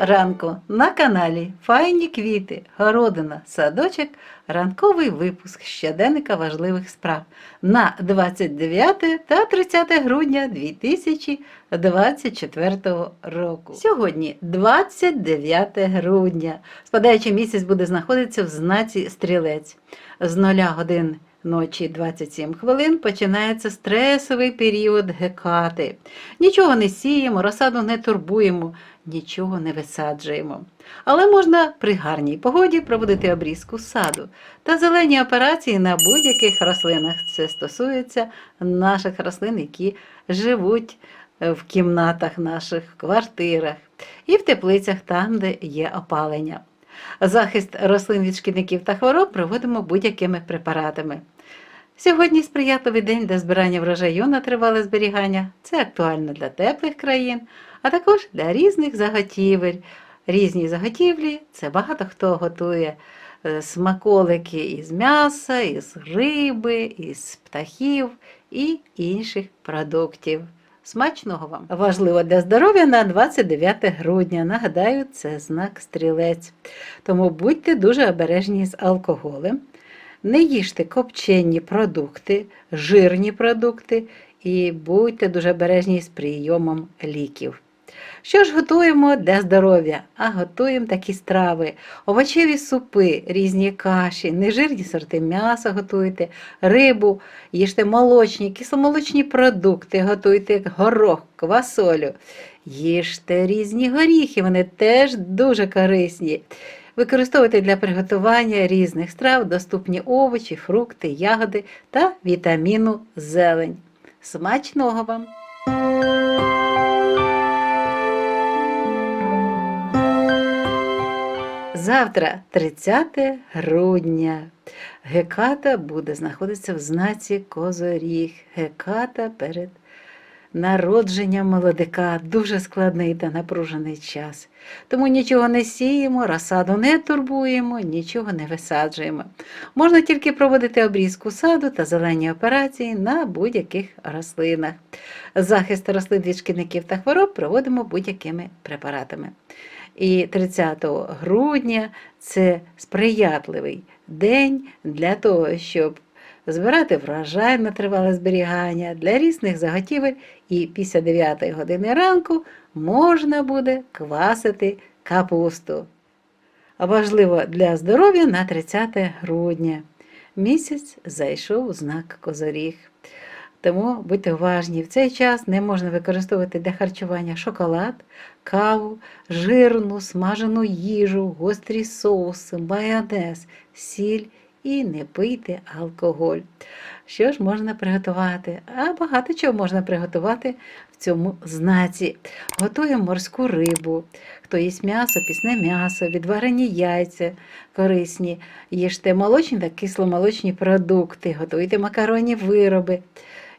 ранку на каналі Файні квіти, городина, садочок, ранковий випуск щоденника важливих справ на 29 та 30 грудня 2024 року. Сьогодні 29 грудня. Спадаючий місяць буде знаходитися в знаці стрілець. З 0 годин ночі 27 хвилин починається стресовий період гекати. Нічого не сіємо, розсаду не турбуємо, нічого не висаджуємо. Але можна при гарній погоді проводити обрізку саду та зелені операції на будь-яких рослинах. Це стосується наших рослин, які живуть е, в кімнатах наших, квартирах і в теплицях там, де є опалення. Захист рослин від шкідників та хвороб проводимо будь-якими препаратами. Сьогодні сприятливий день для збирання врожаю на тривале зберігання. Це актуально для теплих країн, а також для різних заготівель. Різні заготівлі це багато хто готує е, смаколики із м'яса, із риби, із птахів і інших продуктів. Смачного вам! Важливо для здоров'я на 29 грудня. Нагадаю, це знак стрілець. Тому будьте дуже обережні з алкоголем. Не їжте копчені продукти, жирні продукти і будьте дуже обережні з прийомом ліків. Що ж готуємо для здоров'я? А готуємо такі страви: овочеві супи, різні каші, нежирні сорти м'яса готуйте, рибу, їжте молочні, кисломолочні продукти, готуйте горох, квасолю, їжте різні горіхи, вони теж дуже корисні. Використовуйте для приготування різних страв доступні овочі, фрукти, ягоди та вітаміну зелень. Смачного вам! Завтра, 30 грудня, Геката буде знаходитися в знаці Козоріг. Геката перед народженням молодика. Дуже складний та напружений час. Тому нічого не сіємо, розсаду не турбуємо, нічого не висаджуємо. Можна тільки проводити обрізку саду та зелені операції на будь-яких рослинах. Захист рослин від шкідників та хвороб проводимо будь-якими препаратами. І 30 грудня це сприятливий день для того, щоб збирати врожай на тривале зберігання для різних заготівель, і після 9 години ранку можна буде квасити капусту. А важливо для здоров'я на 30 грудня. Місяць зайшов у знак Козоріг. Тому будьте уважні, в цей час не можна використовувати для харчування шоколад, каву, жирну, смажену їжу, гострі соуси, майонез, сіль і не пийте алкоголь. Що ж можна приготувати? А багато чого можна приготувати в цьому знаці. Готуємо морську рибу. Хто їсть м'ясо, пісне м'ясо, відварені яйця корисні, їжте молочні та кисломолочні продукти, готуйте макаронні вироби.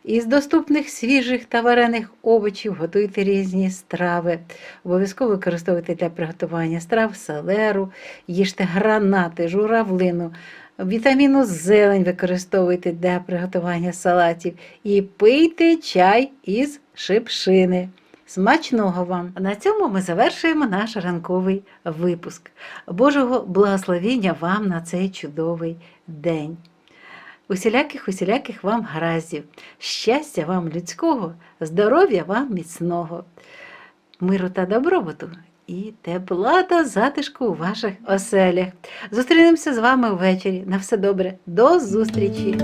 Із доступних свіжих та варених овочів готуйте різні страви. Обов'язково використовуйте для приготування страв селеру, їжте гранати, журавлину, вітаміну зелень використовуйте для приготування салатів і пийте чай із шипшини. Смачного вам! На цьому ми завершуємо наш ранковий випуск. Божого благословіння вам на цей чудовий день. Усіляких усіляких вам гараздів, щастя вам людського, здоров'я вам міцного, миру та добробуту і тепла та затишку у ваших оселях. Зустрінемося з вами ввечері. На все добре, до зустрічі!